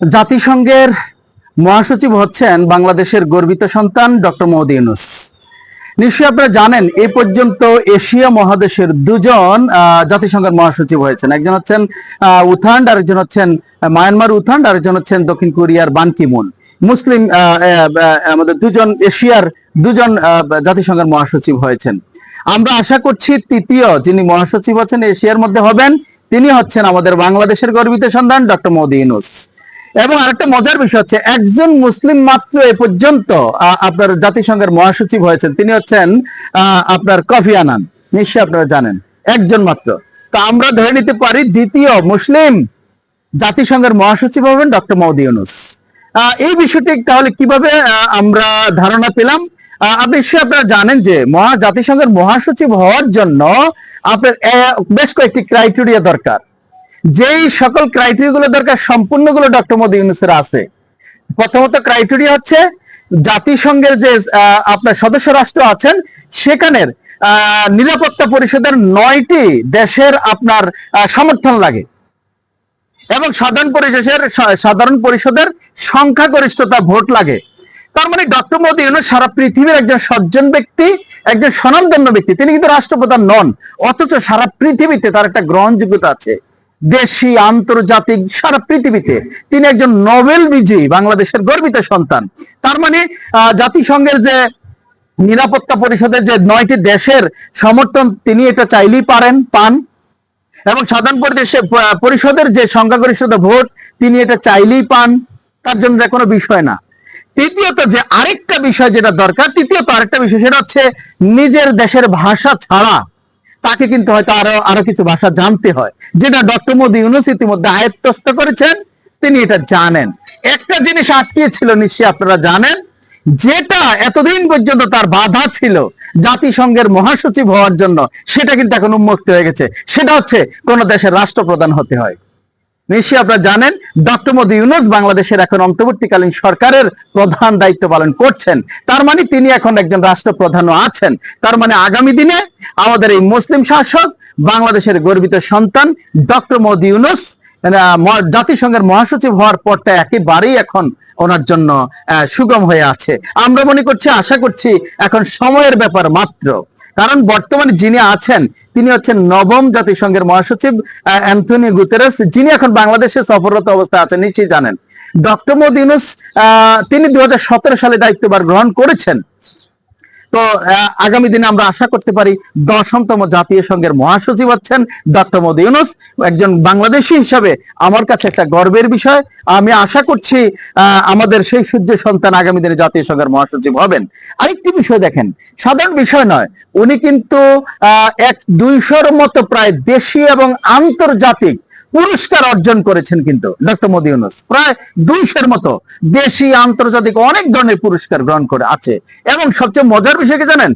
জাতিসংঘের মহাসচিব হচ্ছেন বাংলাদেশের গর্বিত সন্তান ডক্টর মোহাম্মদ ইউনুস। নিশ্চয়ই আপনারা জানেন, এ পর্যন্ত এশিয়া মহাদেশের দুজন জাতিসংঘের মহাসচিব হয়েছেন। একজন হচ্ছেন উথান্ড আরেকজন হচ্ছেন মায়ানমার উথান্ড আরেকজন হচ্ছেন দক্ষিণ কোরিয়ার বান কিমুন মুসলিম আমাদের দুজন, এশিয়ার দুজন জাতিসংঘের মহাসচিব হয়েছেন। আমরা আশা করছি তৃতীয় যিনি মহাসচিব হচ্ছেন এশিয়ার মধ্যে হবেন, তিনি হচ্ছেন আমাদের বাংলাদেশের গর্বিত সন্তান ডক্টর মোদি ইউনুস। এবং আরেকটা মজার বিষয় হচ্ছে, একজন মুসলিম মাত্র এ পর্যন্ত আপনার জাতিসংঘের মহাসচিব হয়েছেন, তিনি হচ্ছেন আপনার কফি আনান। নিশ্চয়ই আপনারা জানেন, একজন মাত্র। তো আমরা ধরে নিতে পারি, দ্বিতীয় মুসলিম জাতিসংঘের মহাসচিব হবেন ডক্টর মৌদি ইউনুস। এই বিষয়টি তাহলে কীভাবে আমরা ধারণা পেলাম? নিশ্চয়ই আপনারা জানেন যে, মহা, জাতিসংঘের মহাসচিব হওয়ার জন্য আপনার বেশ কয়েকটি ক্রাইটেরিয়া দরকার। যেই সকল ক্রাইটেরিয়া গুলো দরকার সম্পূর্ণগুলো ডক্টর মোদী ইউনুসের আছে। প্রথমত ক্রাইটেরিয়া হচ্ছে, জাতিসংঘের যে আপনার সদস্য রাষ্ট্র আছেন, সেখানের নিরাপত্তা পরিষদের নয়টি দেশের আপনার সমর্থন লাগে। এবং সাধারণ পরিষদের সাধারণ পরিষদের সংখ্যাগরিষ্ঠতা ভোট লাগে। তার মানে ডক্টর মোদী ইউনুস সারা পৃথিবীর একজন সজ্জন ব্যক্তি, একজন স্বনামধন্য ব্যক্তি। তিনি কিন্তু রাষ্ট্রপ্রধান নন, অথচ সারা পৃথিবীতে তার একটা গ্রহণযোগ্যতা আছে। দেশি, আন্তর্জাতিক সারা পৃথিবীতে। তিনি একজন নোবেল বিজয়ী, বাংলাদেশের গর্বিত সন্তান। তার মানে জাতিসংঘের যে নিরাপত্তা পরিষদের যে নয়টি দেশের সমর্থন, তিনি এটা চাইলেই পারেন, পান। এবং সাধারণ পরিদেশে পরিষদের যে সংখ্যাগরিষ্ঠতা ভোট, তিনি এটা চাইলেই পান। তার জন্য কোনো বিষয় না। তৃতীয়ত যে আরেকটা বিষয় যেটা দরকার, তৃতীয়ত আরেকটা বিষয়, সেটা হচ্ছে নিজের দেশের ভাষা ছাড়া। তাকে কিন্তু হয়তো আরও আরও কিছু ভাষা জানতে হয়। যেটা ডক্টর মোদী ইউনুস ইতিমধ্যে আয়ত্তস্ত করেছেন, তিনি এটা জানেন। একটা জিনিস আটকিয়েছিল নিশ্চয়ই আপনারা জানেন, যেটা এতদিন পর্যন্ত তার বাধা ছিল জাতিসংঘের মহাসচিব হওয়ার জন্য, সেটা কিন্তু এখন উন্মুক্ত হয়ে গেছে। সেটা হচ্ছে কোন দেশের রাষ্ট্রপ্রধান হতে হয়। নিশ্চয়ই আপনারা জানেন, ডক্টর মোদী ইউনুস বাংলাদেশের এখন অন্তর্বর্তীকালীন সরকারের প্রধান দায়িত্ব পালন করছেন। তার মানে তিনি এখন একজন রাষ্ট্রপ্রধানও আছেন। তার মানে আগামী দিনে আমাদের এই মুসলিম শাসক, বাংলাদেশের গর্বিত সন্তান, ডক্টর মোদী ইউনুস জাতিসংঘের মহাসচিব হওয়ার পরটা একেবারেই এখন ওনার জন্য সুগম হয়ে আছে। আমরা মনে করছি, আশা করছি এখন সময়ের ব্যাপার মাত্র। কারণ বর্তমানে যিনি আছেন, তিনি হচ্ছেন নবম জাতিসংঘের মহাসচিব অ্যান্থনি গুতেরাস। যিনি এখন বাংলাদেশে সফররত অবস্থায় আছেন, নিশ্চয়ই জানেন। ডক্টর মোদিনুস তিনি দু হাজার সতেরো সালে দায়িত্বভার গ্রহণ করেছেন। তো আগামী দিনে আমরা আশা করতে পারি দশমতম জাতীয় সংঘের মহাসচিব হচ্ছেন ডক্টর মোদী ইউনুস, একজন বাংলাদেশী হিসাবে আমার কাছে একটা গর্বের বিষয়। আমি আশা করছি আমাদের সেই সূর্য সন্তান আগামী দিনে জাতীয় সংঘের মহাসচিব হবেন। আরেকটি বিষয় দেখেন, সাধারণ বিষয় নয়, উনি কিন্তু এক দুইশোর মতো প্রায় দেশি এবং আন্তর্জাতিক পুরস্কার অর্জন করেছেন কিন্তু ডক্টর মোদী ইউনুস। প্রায় দুইশের মতো দেশি, আন্তর্জাতিক অনেক ধরনের পুরস্কার গ্রহণ করে আছে। এবং সবচেয়ে মজার বিষয় কি জানেন?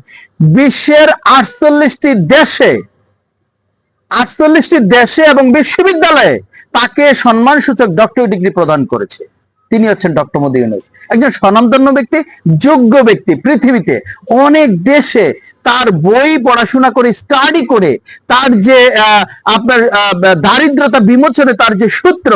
বিশ্বের আটচল্লিশটি দেশে আটচল্লিশটি দেশে এবং বিশ্ববিদ্যালয়ে তাকে সম্মানসূচক ডক্টর ডিগ্রি প্রদান করেছে। তিনি হচ্ছেন ডক্টর মোদী ইউনুস। একজন স্বনামধন্য ব্যক্তি, যোগ্য ব্যক্তি। পৃথিবীতে অনেক দেশে তার বই পড়াশোনা করে স্টাডি করে, তার যে আপনার দারিদ্রতা বিমোচনে তার যে সূত্র,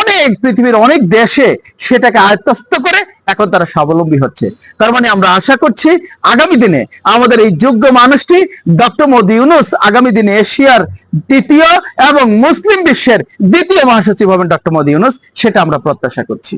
অনেক পৃথিবীর অনেক দেশে সেটাকে আয়ত্তস্ত করে এখন তারা স্বাবলম্বী হচ্ছে। তার মানে আমরা আশা করছি আগামী দিনে আমাদের এই যোগ্য মানুষটি ডক্টর মোদী ইউনুস আগামী দিনে এশিয়ার তৃতীয় এবং মুসলিম বিশ্বের দ্বিতীয় মহাসচিব হবেন ডক্টর মোদী ইউনুস, সেটা আমরা প্রত্যাশা করছি।